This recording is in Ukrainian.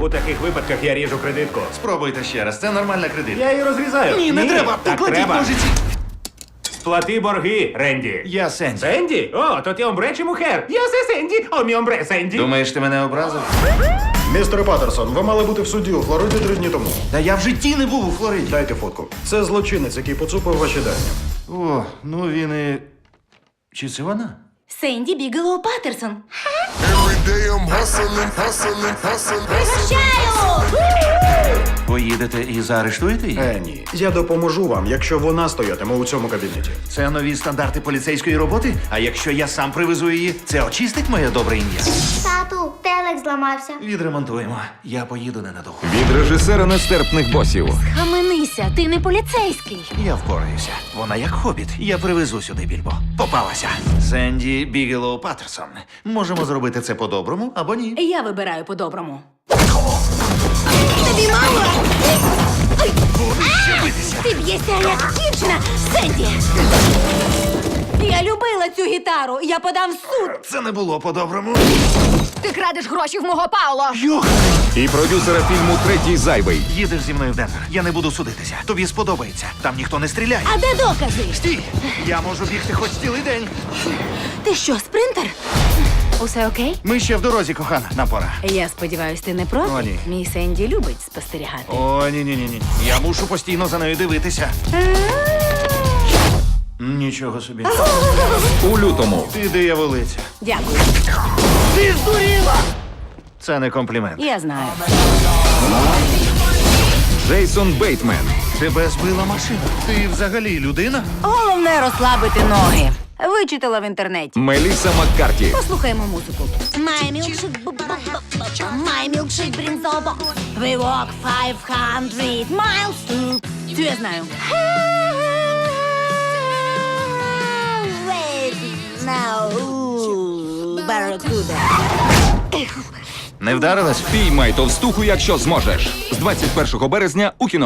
У таких випадках я ріжу кредитку. Спробуйте ще раз, це нормальна кредитка. Я її розрізаю. Ні, не треба, Так покладіть треба. ножиці. Сплати борги, Ренді. Я Сенді. Сенді? О, то ти омбре чи мухер? Я се Сенді, о мі омбре Сенді. Думаєш, ти мене образив? Містере Паттерсон, ви мали бути в суді у Флориді три дні тому. Та я в житті не був у Флориді. Дайте фотку. Це злочинець, який поцупив ваші дані. О, ну він і. Чи це вона? Сенді Бігелоу Паттерсон. Day I'm hustling, hustling, hustling. Пригощаю! Поїдете і заарештуєте її? Е, ні. Я допоможу вам, якщо вона стоятиме у цьому кабінеті. Це нові стандарти поліцейської роботи. А якщо я сам привезу її, це очистить моє добре ім'я. Тату, телек зламався. Відремонтуємо. Я поїду ненадовго. Від режисера нестерпних босів. Хаменися, ти не поліцейський. Я впораюся. Вона як хобіт. Я привезу сюди більбо. Попалася. Сенді Бігелоу Паттерсон. Можемо зробити це по-доброму або ні. Я вибираю по-доброму. Тобі мало? Ти б'єшся як дівчина, Сенді! Цю гітару, я подам в суд. Це не було по-доброму. Ти крадеш гроші в мого Пауло. Йох! І продюсера фільму Третій зайвий. Їдеш зі мною в Денвер. Я не буду судитися. Тобі сподобається. Там ніхто не стріляє. А де докази? Стій! Я можу бігти хоч цілий день. Ти що, спринтер? Усе окей? Ми ще в дорозі, кохана. Нам пора. Я сподіваюся, ти не проти? О, ні. Мій Сенді любить спостерігати. О, ні, ні, ні, ні. Я мушу постійно за нею дивитися. Нічого собі. У лютому Ти дияволиця. Дякую. Ти здуріла! Це не комплімент. Я знаю. Джейсон Бейтмен. Тебе збила машина. Ти взагалі людина? Головне розслабити ноги. Вичитала в інтернеті. Меліса Маккарті. Послухаємо музику. My milkshake, bu- bu- bu- bu- my milkshake brings all box. We walk 500 miles to... Цю я знаю. Now, ooh, Barracuda. Не вдарилась? Піймай товстуху, якщо зможеш. З 21 березня у кіно.